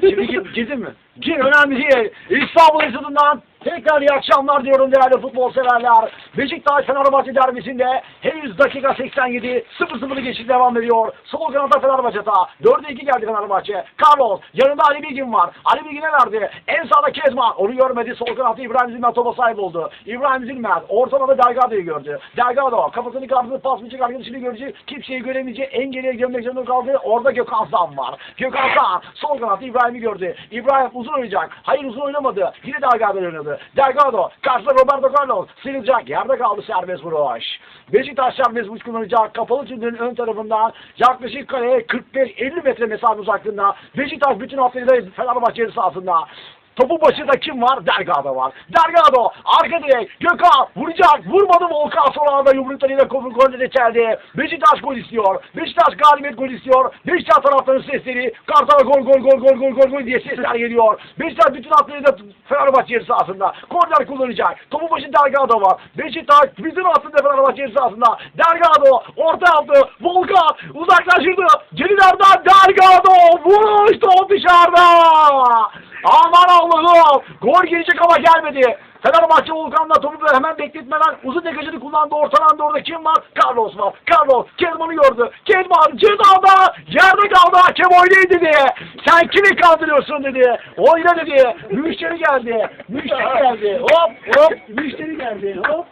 Şimdi git, gidin mi? Gir önemli değil. İstanbul Esadından tekrar iyi akşamlar diyorum değerli futbol severler. Beşiktaş Fenerbahçe derbisinde henüz dakika 87 0-0'ı geçiş devam ediyor. Sol kanata Fenerbahçe'ta. 4'e 2 geldi Fenerbahçe. Carlos yanında Ali Bilgin var. Ali Bilgin'e verdi. En sağda Kezman. Onu görmedi. Sol kanatta İbrahim Zilmen topa sahip oldu. İbrahim Zilmen ortalama Delgado'yu gördü. Delgado kafasını kaldırdı pas mı arkadaşını görecek. Kimseyi göremeyecek. En geriye gömmek zorunda kaldı. Orada Gökhan Zan var. Gökhan Zan sol kanatta İbrahim'i gördü. İbrahim uzun oynayacak. Hayır uzun oynamadı. Yine Delgado oynadı. Delgado karşıda Roberto Carlos sıyrılacak. Yerde kaldı serbest vuruş. Beşiktaş serbest vuruş kullanacak. Kapalı çizginin ön tarafından yaklaşık kaleye 45-50 metre mesafe uzaklığında. Beşiktaş bütün haftayı da Fenerbahçe sahasında. Topu başında kim var? Delgado var. Delgado arka direk Gökhan vuracak. Vurmadı Volkan son anda yumruklarıyla kopun de çeldi. Beşiktaş gol istiyor. Beşiktaş galibiyet gol istiyor. Beşiktaş taraftarının sesleri Kartal'a gol gol gol gol gol gol gol diye sesler geliyor. Beşiktaş bütün hatları da Fenerbahçe yarı sahasında. Korner kullanacak. Topu başında Delgado var. Beşiktaş bütün hatları Fenerbahçe yarı sahasında. Delgado orta yaptı. Volkan uzaklaştırdı. Gerilerden Delgado vuruş top dışarıda. Aman Allah'ım! Gol gelecek ama gelmedi. Fenerbahçe Volkan'la topu hemen bekletmeden uzun degajını kullandı. Ortalandı orada kim var? Carlos var. Carlos Kezman'ı gördü. Kezman cezada yerde kaldı. Hakem oynayın dedi. Sen kimi kandırıyorsun dedi. Oyna dedi. Müşteri geldi. Müşteri geldi. Hop hop. Müşteri geldi. Hop